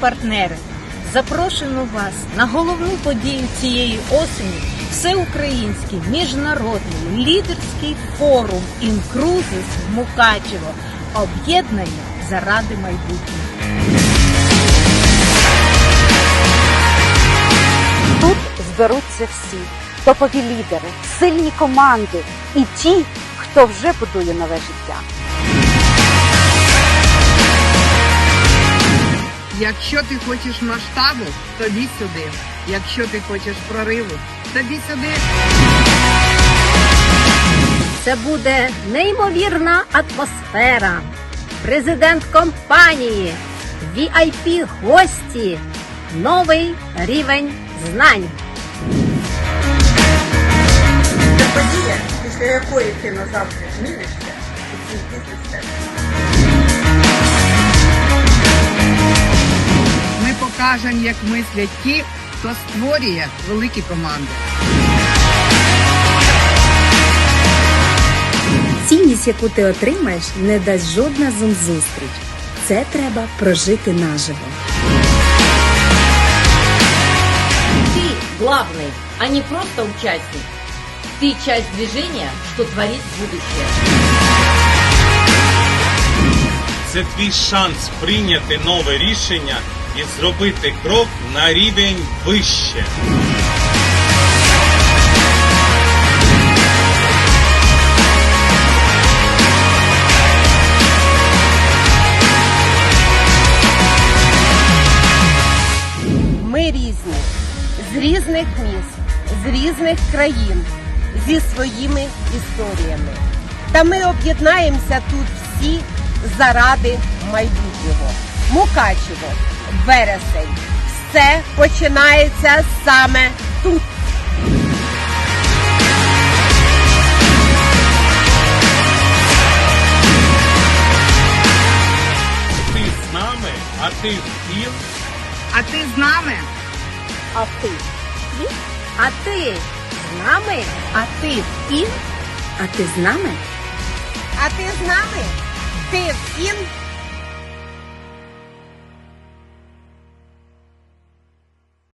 Партнери, запрошуємо вас на головну подію цієї осені всеукраїнський міжнародний лідерський форум Інкрузис Мукачево. Об'єднання заради майбутнього. Тут зберуться всі топові лідери, сильні команди і ті, хто вже будує нове життя. Якщо ти хочеш масштабу, тобі сюди. Якщо ти хочеш прориву, тобі сюди. Це буде неймовірна атмосфера. Президент компанії, vip гості, новий рівень знань. Це подія, після якої ти назавжди змінишся і себе. Ми покажемо, як мислять ті, хто створює великі команди. Цінність, яку ти отримаєш, не дасть жодна зум-зустріч. Це треба прожити наживо. Ты главный, а не просто участник. Ты часть движения, что творит будущее. Це твій шанс прийняти нове рішення і зробити крок на рівень вище. Ми різні, з різних міст, з різних країн, зі своїми історіями. Та ми об'єднаємося тут всі заради майбутнього. Мукачево, вересень. Все починається саме тут. Ти з нами, а ти в тім. А ти з нами? А ти? А ти з нами? А ти і А ти з нами? А ти з нами? Ти в ін